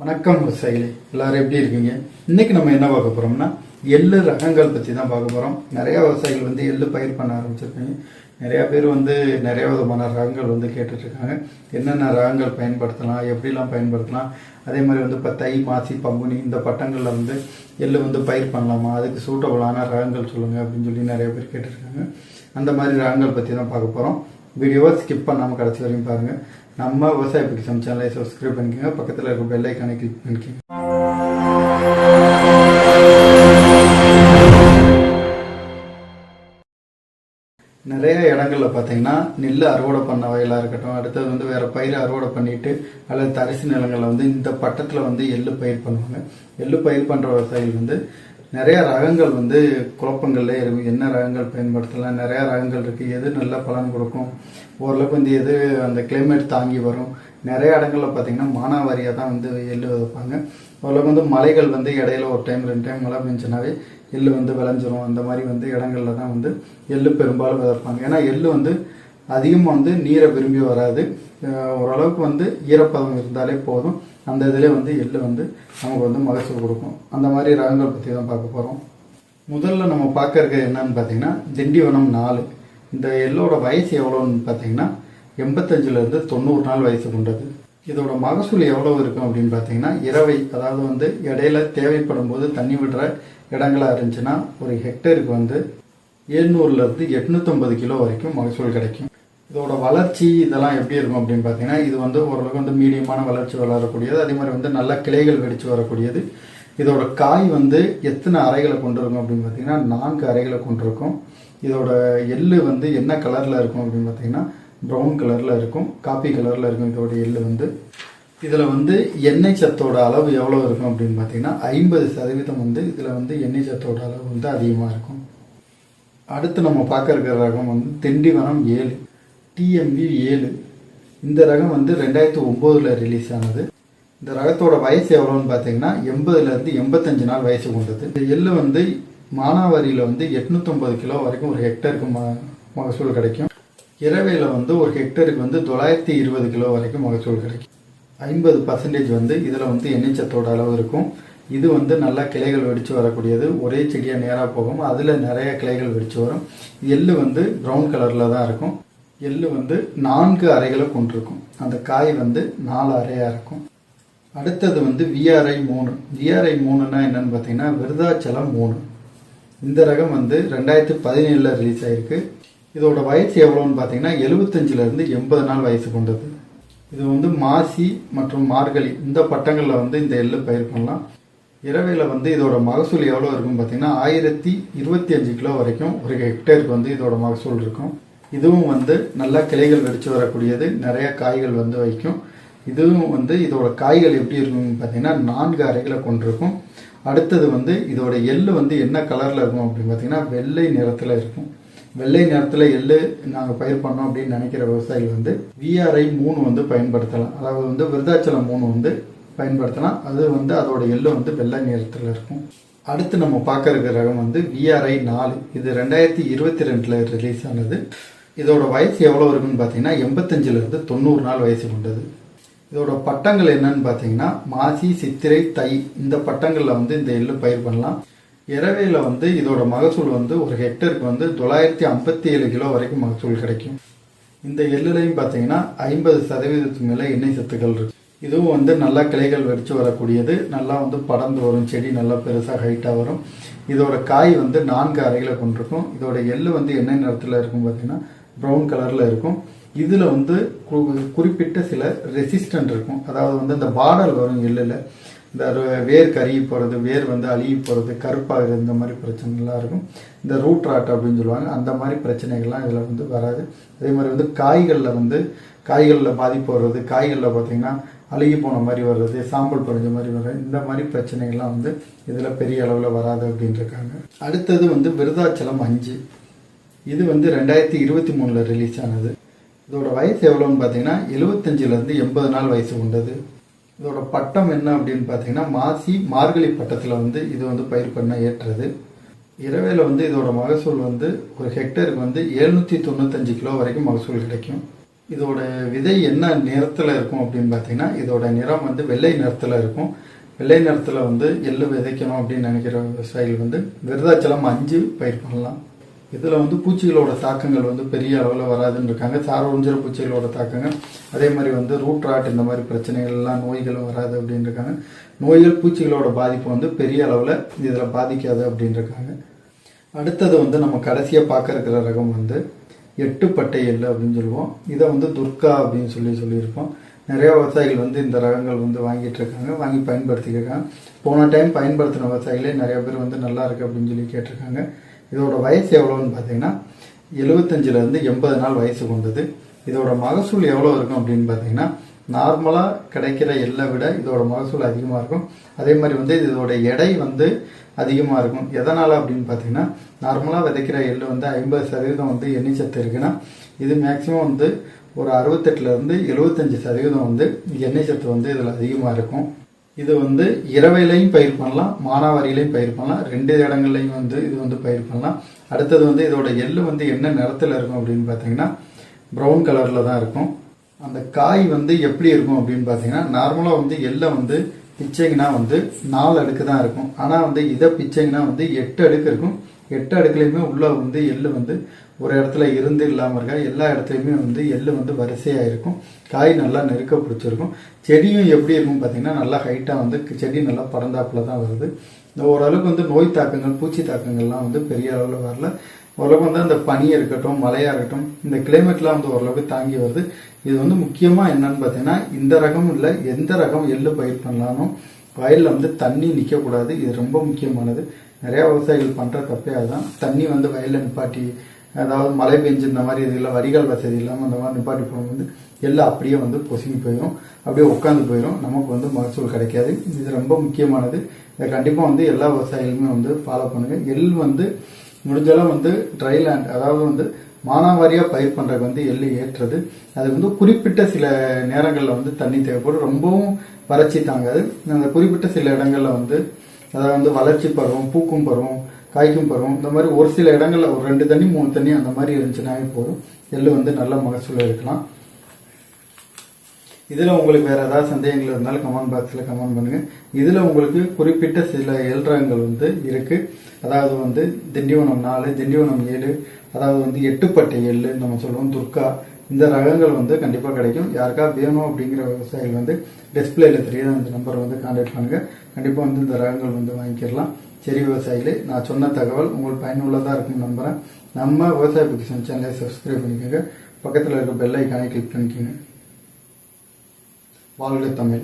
வணக்கம் விவசாயிகளே எல்லாரும் எப்படி இருக்கீங்க? இன்னைக்கு நம்ம என்ன பார்க்க போறோம்னா எள்ளு ரகங்கள் பத்தி தான் பார்க்க போறோம். நிறைய விவசாயிகள் வந்து எள்ளு பயிர் பண்ண ஆரம்பிச்சிருக்காங்க. நிறைய பேர் வந்து நிறைய விதமான ரகங்கள் வந்து கேட்டுட்டு இருக்காங்க என்னென்ன ரகங்கள் பயன்படுத்தலாம் எப்படிலாம் பயன்படுத்தலாம்? அதே மாதிரி வந்து இப்போ தை மாசி பங்குனி இந்த பட்டங்களில் வந்து எள்ளு வந்து பயிர் பண்ணலாமா? அதுக்கு சூட்டபுளான ரகங்கள் சொல்லுங்க அப்படின்னு சொல்லி நிறைய பேர் கேட்டுருக்காங்க அந்த மாதிரி ரகங்கள் பற்றி தான் பார்க்க போகிறோம் வீடியோவை ஸ்கிப் பண்ணாமல் கடைசி வரையும் பாருங்கள் நம்ம விவசாய பிடிச்சம் சேனலை சப்ஸ்கிரைப் பண்ணிக்கோங்க. பக்கத்தில் இருக்க பெல் ஐக்கானை கிளிக் பண்ணிக்கோங்க. நிறைய இடங்கள்ல பார்த்தீங்கன்னா நெல் அறுவடை பண்ண வயலாக இருக்கட்டும் அடுத்தது வந்து வேற பயிர் அறுவடை பண்ணிட்டு அல்லது தரிசு நிலங்களில் வந்து இந்த பட்டத்தில் வந்து எள்ளு பயிர் பண்ணுவாங்க. எள்ளு பயிர் பண்ணுற விவசாயிகள் வந்து நிறைய ரகங்கள் வந்து குழப்பங்கள்ல இருக்கும் என்ன ரகங்கள் பயன்படுத்தலாம்? நிறைய ரகங்கள் இருக்கு. எது நல்ல பலன் கொடுக்கும்? ஓரளவுக்கு வந்து எது அந்த கிளைமேட் தாங்கி வரும்? நிறைய இடங்கள்ல பார்த்தீங்கன்னா மானாவாரியாக தான் வந்து எள்ளு வைப்பாங்க ஓரளவுக்கு வந்து மலைகள் வந்து இடையில ஒரு டைம் ரெண்டு டைம் மழை பெஞ்சுனாவே எள்ளு வந்து விளைஞ்சிரும். அந்த மாதிரி வந்து இடங்கள்ல தான் வந்து எள்ளு பெரும்பாலும் விதைப்பாங்க. ஏன்னா எள்ளு வந்து அதிகமாக வந்து நீரை விரும்பி வராது. ஓரளவுக்கு வந்து ஈரப்பதம் இருந்தாலே போதும். அந்த இதிலே வந்து எள்ளு வந்து நமக்கு வந்து மகசூல் கொடுக்கும். அந்த மாதிரி ரகங்கள் பற்றி தான் பார்க்க போகிறோம் முதல்ல நம்ம பார்க்க என்னன்னு பார்த்தீங்கன்னா திண்டிவனம் நாலு. இந்த எள்ளோட வயசு எவ்வளோன்னு பார்த்தீங்கன்னா எண்பத்தஞ்சிலேருந்து தொண்ணூறு நாள் வயசு கொண்டது. இதோட மகசூல் எவ்வளோ இருக்கும் அப்படின்னு பார்த்தீங்கன்னா இரவை அதாவது வந்து இடையில தேவைப்படும் போது தண்ணி விடுற இடங்களாக இருந்துச்சுன்னா ஒரு ஹெக்டேருக்கு வந்து எழுநூறுலேருந்து எட்நூற்றம்பது கிலோ வரைக்கும் மகசூல் கிடைக்கும். இதோட வளர்ச்சி இதெல்லாம் எப்படி இருக்கும் அப்படின்னு பார்த்தீங்கன்னா இது வந்து ஓரளவுக்கு வந்து மீடியமான வளர்ச்சி வளரக்கூடியது. அதே மாதிரி வந்து நல்ல கிளைகள் வெடிச்சு வரக்கூடியது. இதோட காய் வந்து எத்தனை அறைகளை கொண்டிருக்கும் அப்படின்னு பார்த்தீங்கன்னா நான்கு அறைகளை கொண்டிருக்கும். இதோட எள்ளு வந்து என்ன கலரில் இருக்கும் அப்படின்னு பார்த்தீங்கன்னா ப்ரௌன் கலரில் இருக்கும். காப்பி கலரில் இருக்கும் இதோட எள்ளு வந்து. இதில் வந்து எண்ணெய் சத்தோட அளவு எவ்வளோ இருக்கும் அப்படின்னு பார்த்தீங்கன்னா ஐம்பது சதவீதம் வந்து இதில் வந்து எண்ணெய் சத்தோட அளவு வந்து அதிகமாக இருக்கும். அடுத்து நம்ம பார்க்க இருக்கிற ரகம் வந்து திண்டிவனம் ஏழு டிஎம்வி ஏழு. இந்த ரகம் வந்து ரெண்டாயிரத்தி ஒம்போதில் ரிலீஸ் ஆனது. இந்த ரகத்தோட வயசு எவ்வளோன்னு பார்த்தீங்கன்னா எண்பதுலேருந்து எண்பத்தஞ்சு நாள் வயசு கொண்டது. இந்த எள்ளு வந்து மானாவாரியில் வந்து எட்நூற்றம்பது கிலோ வரைக்கும் ஒரு ஹெக்டருக்கு ம மகசூல் கிடைக்கும். இரவையில் வந்து ஒரு ஹெக்டருக்கு வந்து தொள்ளாயிரத்தி இருபது கிலோ வரைக்கும் மகசூல் கிடைக்கும். ஐம்பது பர்சன்டேஜ் வந்து இதில் வந்து எண்ணெய் சத்தோட அளவு இருக்கும். இது வந்து நல்லா கிளைகள் வெடித்து வரக்கூடியது. ஒரே செடியாக நேராக போகும். அதில் நிறைய கிளைகள் வெடித்து வரும். எள்ளு வந்து ப்ரௌன் கலரில் தான் இருக்கும். எள்ளு வந்து நான்கு அறைகளை கொண்டிருக்கும். அந்த காய் வந்து நாலு அறையாக இருக்கும். அடுத்தது வந்து விஆர்ஐ மூணு. விஆர்ஐ மூணுன்னா என்னன்னு பார்த்தீங்கன்னா விருதாச்சலம் மூணு. இந்த ரகம் வந்து ரெண்டாயிரத்தி பதினேழில் ரிலீஸ் ஆயிருக்கு. இதோட வயசு எவ்வளோன்னு பார்த்தீங்கன்னா எழுபத்தஞ்சிலேருந்து எண்பது நாள் வயசு கொண்டது. இது வந்து மாசி மற்றும் மார்கழி. இந்த பட்டங்களில் வந்து இந்த எள்ளு பயிர் பண்ணலாம். இரவையில் வந்து இதோட மகசூல் எவ்வளோ இருக்குன்னு பார்த்தீங்கன்னா ஆயிரத்தி இருபத்தி அஞ்சு கிலோ வரைக்கும் ஒரு ஹெக்டேருக்கு வந்து இதோட மகசூல் இருக்கும். இதுவும் வந்து நல்லா கிளைகள் வெடிச்சு வரக்கூடியது. நிறைய காய்கள் வந்து வைக்கும். இதுவும் வந்து இதோட காய்கள் எப்படி இருக்கும்னு பார்த்தீங்கன்னா நான்கு அறைகளை கொண்டிருக்கும். அடுத்தது வந்து இதோட எள்ளு வந்து என்ன கலரில் இருக்கும் அப்படின்னு பார்த்தீங்கன்னா வெள்ளை நிறத்தில் இருக்கும். வெள்ளை நிறத்தில் எள்ளு நாங்கள் பயிர் பண்ணோம் அப்படின்னு நினைக்கிற விவசாயிகள் வந்து விஆர்ஐ மூணு வந்து பயன்படுத்தலாம். அதாவது வந்து விருதாச்சலம் மூணு வந்து பயன்படுத்தலாம். அது வந்து அதோட எள்ளு வந்து வெள்ளை நிறத்தில் இருக்கும். அடுத்து நம்ம பார்க்க இருக்கிற ரகம் வந்து விஆர்ஐ நாலு. இது ரெண்டாயிரத்தி இருபத்தி ரெண்டில் ரிலீஸ் ஆனது. இதோட வயசு எவ்வளோ இருக்குன்னு பார்த்தீங்கன்னா எண்பத்தஞ்சிலிருந்து தொண்ணூறு நாள் வயசு கொண்டது. இதோட பட்டங்கள் என்னன்னு பார்த்தீங்கன்னா மாசி சித்திரை தை இந்த பட்டங்களில் வந்து இந்த எள்ளு பயிர் பண்ணலாம். இரவையில் வந்து இதோட மகசூல் வந்து ஒரு ஹெக்டருக்கு வந்து தொள்ளாயிரத்தி ஐம்பத்தி ஏழு கிலோ வரைக்கும் மகசூல் கிடைக்கும். இந்த எள்ளுலையும் பார்த்தீங்கன்னா ஐம்பது சதவீதத்துக்கு மேலே எண்ணெய் சத்துக்கள் இருக்கு. இதுவும் வந்து நல்லா கிளைகள் வெடிச்சு வரக்கூடியது. நல்லா வந்து படர்ந்து வரும் செடி நல்லா பெருசாக ஹைட்டாக வரும். இதோட காய் வந்து நான்கு அறைகளை கொண்டிருக்கும். இதோட எள்ளு வந்து என்ன நிறத்தில் இருக்கும் பார்த்தீங்கன்னா ப்ரௌன் கலரில் இருக்கும். இதில் வந்து கு- குறிப்பிட்ட சில ரெசிஸ்டன்ட் இருக்கும். அதாவது வந்து இந்த பார்டர் வரும் எள்ளில். இந்த வேர் கருகி போகிறது வேர் வந்து அழுகி போகிறது கருப்பாகிறது இந்த மாதிரி பிரச்சனைலாம் இருக்கும். இந்த ரூட் ராட் அப்படின்னு சொல்லுவாங்க. அந்த மாதிரி பிரச்சனைகள்லாம் இதில் வந்து வராது. அதே மாதிரி வந்து காய்களில் வந்து காய்களில் பாதிப்பு வர்றது காய்களில் பார்த்தீங்கன்னா அழுகி போன மாதிரி வர்றது சாம்பல் படிஞ்ச மாதிரி வர்றது இந்த மாதிரி பிரச்சனைகள்லாம் வந்து இதில் பெரிய அளவில் வராது அப்படின்ட்டு இருக்காங்க. அடுத்தது வந்து விருதாச்சலம் அஞ்சு. இது வந்து ரெண்டாயிரத்தி இருபத்தி மூணில் ரிலீஸ் ஆனது. இதோட வயசு எவ்வளோன்னு பார்த்தீங்கன்னா எழுபத்தஞ்சிலேருந்து எண்பது நாள் வயசு கொண்டது. இதோட பட்டம் என்ன அப்படின்னு பார்த்தீங்கன்னா மாசி மார்கழி பட்டத்தில் வந்து இது வந்து பயிர் பண்ண ஏற்றது. இரவையில் வந்து இதோட மகசூல் வந்து ஒரு ஹெக்டருக்கு வந்து எழுநூற்றி தொண்ணூத்தஞ்சு கிலோ வரைக்கும் மகசூல் கிடைக்கும். இதோட விதை என்ன நிறத்தில் இருக்கும் அப்படின்னு பார்த்தீங்கன்னா இதோட நிறம் வந்து வெள்ளை நிறத்தில் இருக்கும். வெள்ளை நிறத்தில் வந்து எள்ளு விதைக்கணும் அப்படின்னு நினைக்கிற விவசாயிகள் வந்து விருதாச்சலம் அஞ்சு பயிர் பண்ணலாம். இதில் வந்து பூச்சிகளோட தாக்கங்கள் வந்து பெரிய அளவில் வராதுன்னு இருக்காங்க. சார் பூச்சிகளோட தாக்கங்கள். அதே மாதிரி வந்து ரூட் ராட் இந்த மாதிரி பிரச்சனைகள்லாம் நோய்களும் வராது அப்படின்னு இருக்காங்க. நோய்கள் பூச்சிகளோட பாதிப்பு வந்து பெரிய அளவில் இதில் பாதிக்காது அப்படின்னு இருக்காங்க. அடுத்தது வந்து நம்ம கடைசியாக பார்க்க இருக்கிற ரகம் வந்து எட்டு பட்டை எள்ளு அப்படின்னு சொல்லுவோம். இதை வந்து துர்கா அப்படின்னு சொல்லி சொல்லியிருப்போம். நிறைய விவசாயிகள் வந்து இந்த ரகங்கள் வந்து வாங்கிட்டு இருக்காங்க. வாங்கி பயன்படுத்திக்கிறாங்க போன டைம் பயன்படுத்தின விவசாயிகளே நிறைய பேர் வந்து நல்லா இருக்கு அப்படின்னு சொல்லி கேட்டிருக்காங்க. இதோட வயசு எவ்வளோன்னு பார்த்தீங்கன்னா எழுபத்தஞ்சிலேருந்து எண்பது நாள் வயசு கொண்டது. இதோட மகசூல் எவ்வளோ இருக்கும் அப்படின்னு பார்த்தீங்கன்னா நார்மலாக கிடைக்கிற எல்லை விட இதோட மகசூல் அதிகமாக இருக்கும். அதே மாதிரி வந்து இதோட எடை வந்து அதிகமாக இருக்கும். எதனால் அப்படின்னு பார்த்தீங்கன்னா நார்மலாக விதைக்கிற எள்ளு வந்து ஐம்பது சதவீதம் வந்து எண்ணெய் சத்து இருக்குன்னா இது மேக்ஸிமம் வந்து ஒரு அறுபத்தெட்டுலேருந்து எழுபத்தஞ்சு சதவீதம் வந்து எண்ணெய் சத்து வந்து இதில் அதிகமாக இருக்கும். இது வந்து இரவையிலையும் பயிர் பண்ணலாம் மானாவாரியிலையும் பயிர் பண்ணலாம் ரெண்டு இடங்கள்லையும் வந்து இது வந்து பயிர் பண்ணலாம். அடுத்தது வந்து இதோட எள்ளு வந்து என்ன நிறத்தில் இருக்கும் அப்படின்னு பார்த்தீங்கன்னா ப்ரௌன் கலரில் தான் இருக்கும். அந்த காய் வந்து எப்படி இருக்கும் அப்படின்னு பார்த்தீங்கன்னா நார்மலாக வந்து எள்ளை வந்து பிச்சைங்கன்னா வந்து நாலு அடுக்கு தான் இருக்கும். ஆனால் வந்து இதை பிச்சைங்கன்னா வந்து எட்டு அடுக்கு இருக்கும். எட்டு அடுக்குலையுமே உள்ள வந்து எள்ளு வந்து ஒரு இடத்துல இருந்து இல்லாமல் இருக்கா எல்லா இடத்துலையுமே வந்து எள்ளு வந்து வரிசையாக இருக்கும். காய் நல்லா நெருக்க பிடிச்சிருக்கும். செடியும் எப்படி இருக்கும் பார்த்தீங்கன்னா நல்லா ஹைட்டாக வந்து செடி நல்லா பறந்தாப்புல தான் வருது. இந்த ஓரளவுக்கு வந்து நோய் தாக்கங்கள் பூச்சி தாக்கங்கள்லாம் வந்து பெரிய அளவில் வரல. ஓரளவுக்கு வந்து அந்த பனி இருக்கட்டும் மழையாக இருக்கட்டும் இந்த கிளைமேட்லாம் வந்து ஓரளவுக்கு தாங்கி வருது. இது வந்து முக்கியமாக என்னன்னு பார்த்தீங்கன்னா இந்த ரகம் இல்லை எந்த ரகம் எள்ளு பயிர் பண்ணலாமோ வயலில் வந்து தண்ணி நிற்கக்கூடாது இது ரொம்ப முக்கியமானது. நிறையா விவசாயிகள் பண்ணுற தப்பே அதுதான். தண்ணி வந்து வயலில் நிப்பாட்டி அதாவது மழை பெஞ்சு இந்த மாதிரி இதில் வரிகள் வசதி இல்லாமல் அந்த மாதிரி நிப்பாட்டி போகும்போது எல்லாம் அப்படியே வந்து பொசுங்கி போயிடும் அப்படியே உட்காந்து போயிடும் நமக்கு வந்து மகசூல் கிடைக்காது. இது ரொம்ப முக்கியமானது. இதை கண்டிப்பாக வந்து எல்லா விவசாயிகளுமே வந்து ஃபாலோ பண்ணுங்கள் எள் வந்து முடிஞ்சளவு வந்து ட்ரை லேண்ட் அதாவது வந்து மானாவாரியாக பயிர் பண்ணுறதுக்கு வந்து எள்ளு ஏற்றது. அது வந்து குறிப்பிட்ட சில நேரங்களில் வந்து தண்ணி தேவைப்படும். ரொம்பவும் வறட்சி தாங்காது. அந்த குறிப்பிட்ட சில இடங்களில் வந்து அதாவது வந்து வளர்ச்சி பருவம் பூக்கும் பருவம் காய்க்கும் பருவம் இந்த மாதிரி ஒரு சில இடங்களில் ஒரு ரெண்டு தண்ணி மூணு தண்ணி அந்த மாதிரி இருந்துச்சுனாவே போதும். எள்ளு வந்து நல்ல மகசூல் எடுக்கலாம் இதில் உங்களுக்கு வேறு ஏதாவது சந்தேகங்கள் இருந்தாலும் கமெண்ட் பாக்ஸில் கமெண்ட் பண்ணுங்கள் இதில் உங்களுக்கு குறிப்பிட்ட சில எல்ரகங்கள் வந்து இருக்குது அதாவது வந்து திண்டிவனம் நாலு திண்டிவனம் ஏழு அதாவது வந்து எட்டுப்பட்டை எள்ளு நம்ம சொல்லுவோம் துர்கா. இந்த ரகங்கள் வந்து கண்டிப்பாக கிடைக்கும். யாருக்கா வேணும் அப்படிங்கிற விவசாயிகள் வந்து டிஸ்பிளேல தெரியாத அந்த நம்பரை வந்து கான்டாக்ட் பண்ணுங்கள் கண்டிப்பாக வந்து இந்த ரகங்கள் வந்து வாங்கிக்கிறலாம் சரி விவசாயிகளே நான் சொன்ன தகவல் உங்களுக்கு பயனுள்ளதாக இருக்கும்னு நம்புகிறேன் நம்ம விவசாய புக்கிஷன் சேனலை சப்ஸ்கிரைப் பண்ணிக்கோங்க. பக்கத்தில் இருக்க பெல் ஐக்கானே கிளிக் பண்ணிக்கோங்க. வாழ்க தமிழ்.